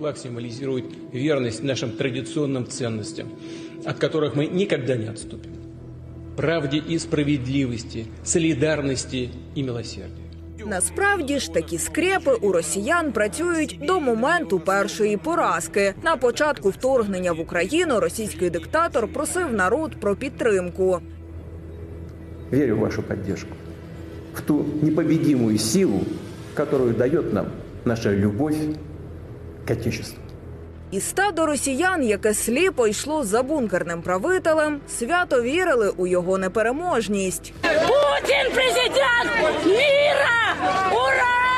флаг символизирует верность нашим традиционным ценностям, от которых мы никогда не отступим. Правде и справедливости, солидарности и милосердия. Насправді ж такі скрепи у росіян працюють до моменту першої поразки. На початку вторгнення в Україну російський диктатор просив народ про підтримку. Верю в вашу поддержку, в ту непобедимую силу, которую дает нам наша любовь к Отечеству. І стадо росіян, яке сліпо йшло за бункерним правителем, свято вірили у його непереможність. Путін президент міра! Ура!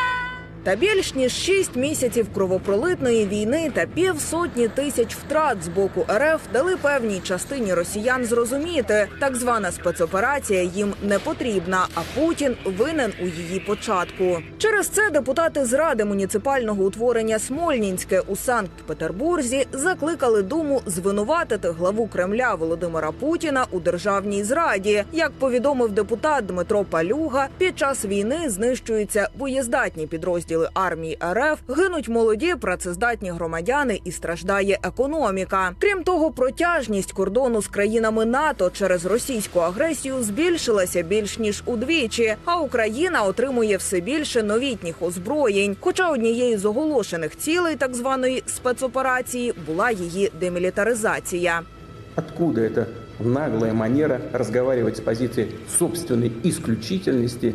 Та більш ніж шість місяців кровопролитної війни та півсотні тисяч втрат з боку РФ дали певній частині росіян зрозуміти, так звана спецоперація їм не потрібна, а Путін винен у її початку. Через це депутати з ради муніципального утворення Смольнінське у Санкт-Петербурзі закликали думу звинуватити главу Кремля Володимира Путіна у державній зраді. Як повідомив депутат Дмитро Палюга, під час війни знищуються боєздатні підрозділи армії РФ, гинуть молоді працездатні громадяни і страждає економіка. Крім того, протяжність кордону з країнами НАТО через російську агресію збільшилася більш ніж удвічі. А Україна отримує все більше новітніх озброєнь. Хоча однією з оголошених цілей так званої спецоперації була її демілітаризація. Откуда эта наглая манера разговаривать с позиции собственной исключительности,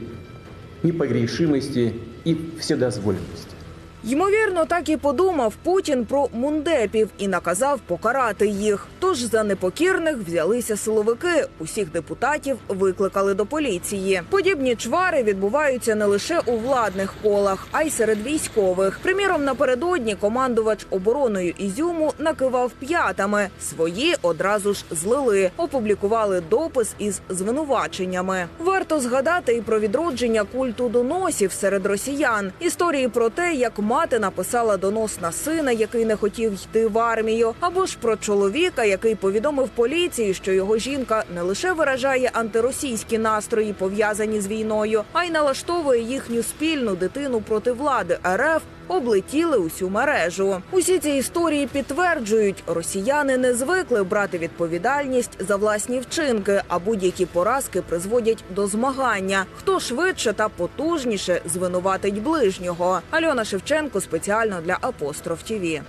непогрешимости и вседозволенности? Ймовірно, так і подумав Путін про мундепів і наказав покарати їх. Тож за непокірних взялися силовики. Усіх депутатів викликали до поліції. Подібні чвари відбуваються не лише у владних колах, а й серед військових. Приміром, напередодні командувач обороною Ізюму накивав п'ятами. Свої одразу ж злили, опублікували допис із звинуваченнями. Варто згадати і про відродження культу доносів серед росіян. Історії про те, як мати написала донос на сина, який не хотів йти в армію, або ж про чоловіка, який повідомив поліції, що його жінка не лише виражає антиросійські настрої, пов'язані з війною, а й налаштовує їхню спільну дитину проти влади РФ. Облетіли усю мережу. Усі ці історії підтверджують, росіяни не звикли брати відповідальність за власні вчинки, а будь-які поразки призводять до змагання. Хто швидше та потужніше звинуватить ближнього. Альона Шевченко спеціально для Апостроф ТІВІ.